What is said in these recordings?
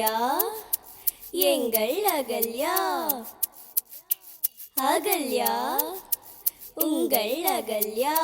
அகல்யா எங்கள் அகல்யா. அகல்யா உங்கள் அகல்யா.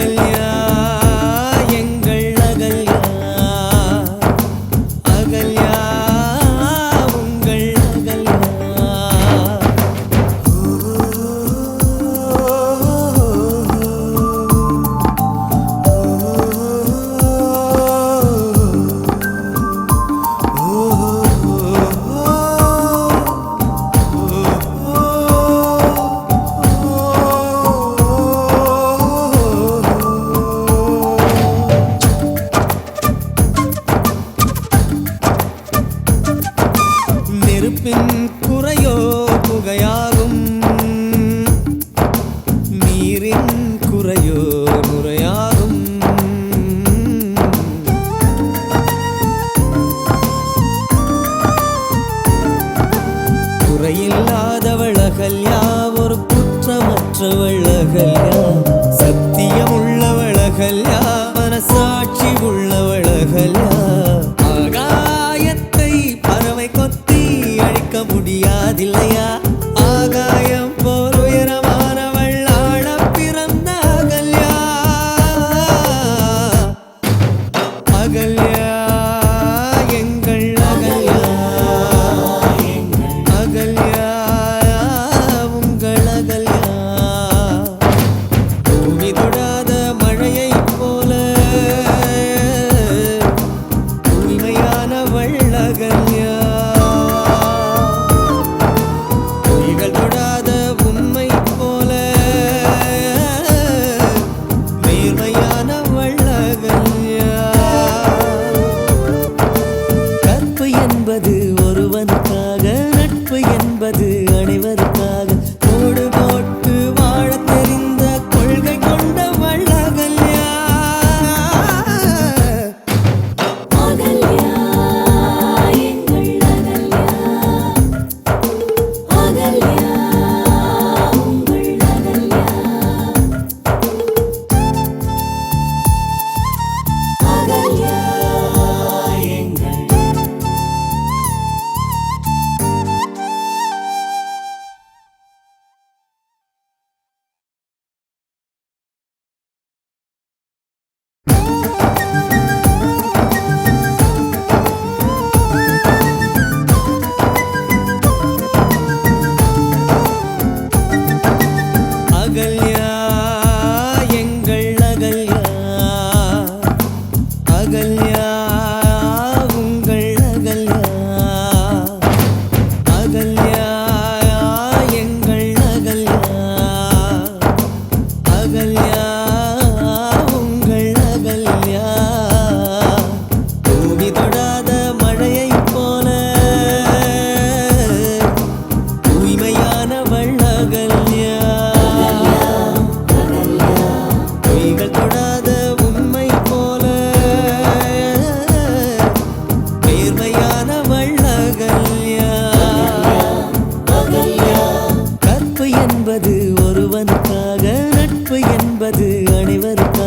del குறையில்லாதவள் அகல்யா ஒரு குற்றமற்றவள் அகல்யா சத்தியம் உள்ளவள் அகல்யா மனசாட்சி உள்ளவள் அகல்யா என்பது அனைவருக்கும்